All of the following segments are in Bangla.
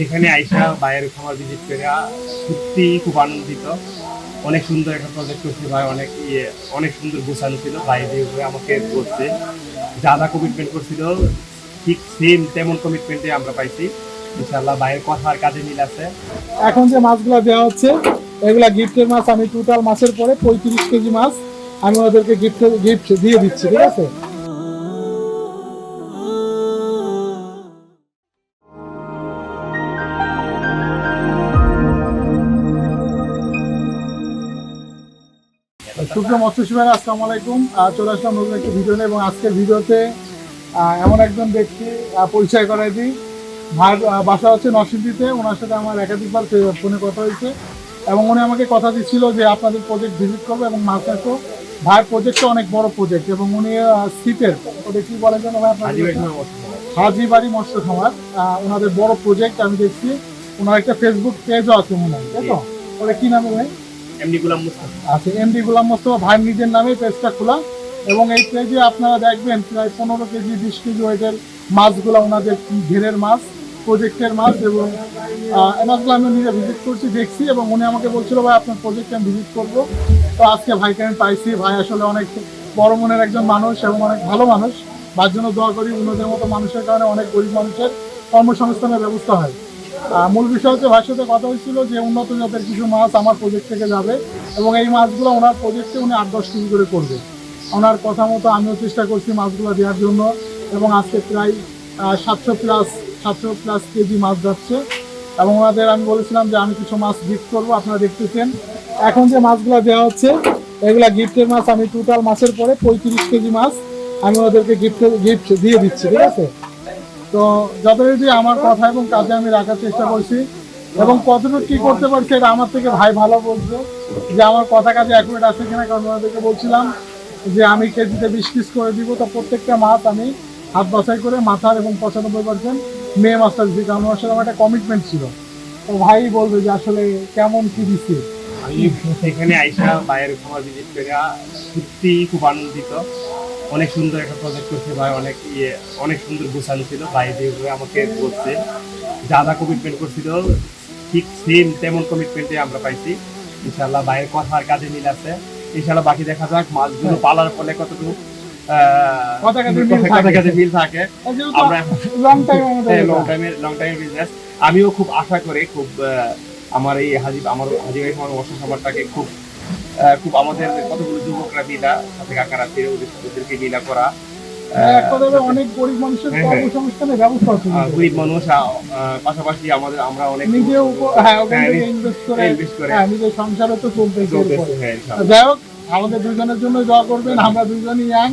এখানে আইসা বাইরের খামার ভিজিট করে সত্যি খুব আনন্দিত। অনেক সুন্দর একটা প্রজেক্ট করছে ভাই, অনেক ইয়ে অনেক সুন্দর গোছানো ছিল। বাইরে আমাকে করছে যা যা কমিটমেন্ট করছিল, ঠিক সেম তেমন কমিটমেন্টে আমরা পাইছি। ইনশাল্লাহ বাইরের কথা আর কাজে মিল আছে। এখন যে মাছগুলো দেওয়া হচ্ছে, এগুলা গিফটের মাছ, আমি টোটাল মাছের পরে পঁয়ত্রিশ কেজি মাছ আমি ওদেরকে গিফট গিফট দিয়ে দিচ্ছি, ঠিক আছে? শুক্র মৎস্যসীমার আসসালামু আলাইকুম। চলে আসলাম নতুন একটি ভিডিও নিয়ে এবং আজকের ভিডিওতে এমন একজন ব্যক্তি পরিচয় করাই দিই। ভাই আহ, বাসা হচ্ছে নরসিংদীতে। ওনার সাথে আমার একাধিকবার ফোনে কথা হয়েছে এবং উনি আমাকে কথা দিচ্ছিল যে আপনাদের প্রজেক্ট ভিজিট করব এবং মাছ আসব ভাইয়ের প্রজেক্টটা অনেক বড় প্রজেক্ট এবং উনি শীতের ওটা কি বলেন যেন ভাই হাজির খামার। মৎস্য খামার। ওনাদের বড় প্রজেক্ট আমি দেখছি। ওনার একটা ফেসবুক পেজও আছে মনে হয় তাই তো? ওটা কি নামে ভাই? এমনি গুলাম মুস্তাফা আছে এমডি গোলাম মোস্তফা ভাই নিজের নামে পেজটা খোলা। এবং এই পেজে আপনারা দেখবেন প্রায় পনেরো কেজি বিশ কেজি ওয়েটের মাছগুলো ওনাদের ঘেরের মাছ প্রজেক্টের মাছ এবং আহ, আমি নিজে ভিজিট করছি দেখছি এবং উনি আমাকে বলছিল ভাই আপনার প্রজেক্টে আমি ভিজিট করব। তো আজকে ভাইকে আমি পাইছি। ভাই আসলে অনেক বড় মনের একজন মানুষ এবং অনেক ভালো মানুষ। তার জন্য দোয়া করি উন্নতির মতো মানুষের কারণে অনেক গরিব মানুষের কর্মসংস্থানের ব্যবস্থা হয়। মূল বিষয় হচ্ছে ভাইয়ের সাথে কথা হয়েছিল যে উন্নত জাতের কিছু মাছ আমার প্রজেক্ট থেকে যাবে এবং এই মাছগুলো ওনার প্রজেক্টে উনি আট দশ কেজি করে করবে। ওনার কথা মতো আমিও চেষ্টা করছি মাছগুলো দেওয়ার জন্য এবং আজকে প্রায় সাতশো প্লাস সাতশো প্লাস কেজি মাছ যাচ্ছে এবং ওনাদের আমি বলেছিলাম যে আমি কিছু মাছ গিফট করব, আপনারা দেখতেছেন। এখন যে মাছগুলো দেওয়া হচ্ছে, এগুলা গিফটের মাছ আমি টোটাল মাছের পরে পঁয়ত্রিশ কেজি মাছ আমি ওদেরকে গিফট গিফট দিয়ে দিচ্ছি, ঠিক আছে? তো যথারীতি আমার কথা এবং কাজে আমি রাখার চেষ্টা করছি। এবং কতটুকু কি করতে পারছি এটা আমার থেকে ভাই ভালো বলছে যে আমার কথা কাজে অ্যাকুরেট আছে কিনা কারণ ওনাদেরকে বলছিলাম যে আমি কেজিতে বিশ পিস করে দিব। তো প্রত্যেকটা মাছ আমি হাত বাছাই করে মাথার এবং পঁচানব্বই পার্সেন্ট মেয়ে মাছটা দিচ্ছি কারণ ওনার সাথে আমার একটা কমিটমেন্ট ছিল। তো ভাই বলবে যে আসলে কেমন কি দিচ্ছে আমি এখানে আইসা বাইরের খামার ভিজিট করে সত্যি খুব আনন্দিত। অনেক সুন্দর একটা প্রজেক্ট করছে ভাই অনেক ইয়ে অনেক সুন্দর গোছানো ছিল ভাই যেভাবে আমাকে বলছে। যা যা কমিটমেন্ট করছিল ঠিক সেম তেমন কমিটমেন্টে আমরা পাইছি। ইনশাল্লাহ ভাইয়ের কথা আর কাজে মিল আছে। ইনশাল্লাহ বাকি দেখা যাক মাছগুলো পালার ফলে কতটুকু আমরা বিজনেস আমিও খুব আশা করি খুব আমার এই হাজি আমার খামার মৎস্য খামারটাকে খুব খুব আমাদের কতগুলো যুবকরা মিলা সাথে কাকারা ছিল ওদেরকে মিলা করা আহ, এক কথায় অনেক গরিব মানুষের। কর্মসংস্থানের ব্যবস্থা আছে গরিব মানুষ আহ, আহ, পাশাপাশি আমাদের আমরা অনেক নিজে উপ- ওখান থেকে ইনভেস্ট করে invest করে। নিজের সংসারে তো চলতেছে, যাই হোক আমাদের দুজনের জন্য দোয়া করবেন আমরা দুজনই ইয়াং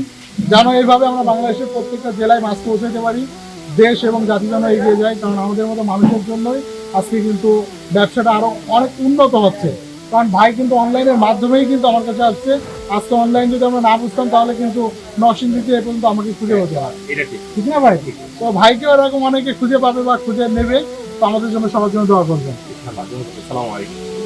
যেন এইভাবে আমরা বাংলাদেশের প্রত্যেকটা জেলায় মাছ পৌঁছাতে পারি দেশ এবং জাতি যেন এগিয়ে যায় কারণ আমাদের মতো মানুষের জন্যই আজকে কিন্তু ব্যবসাটা আরও অনেক উন্নত হচ্ছে। কারণ ভাই কিন্তু অনলাইনের মাধ্যমেই কিন্তু আমার কাছে আসছে। আজকে অনলাইন যদি আমরা না বুঝতাম তাহলে কিন্তু নরসিংদীতে এ পর্যন্ত আমাকে খুঁজে হতে হয়। ঠিক। না ভাই? তো ভাইকেও এরকম অনেকে খুঁজে পাবে বা খুঁজে নেবে তো আমাদের জন্য সবার জন্য দোয়া করবেন। আসসালামু আলাইকুম।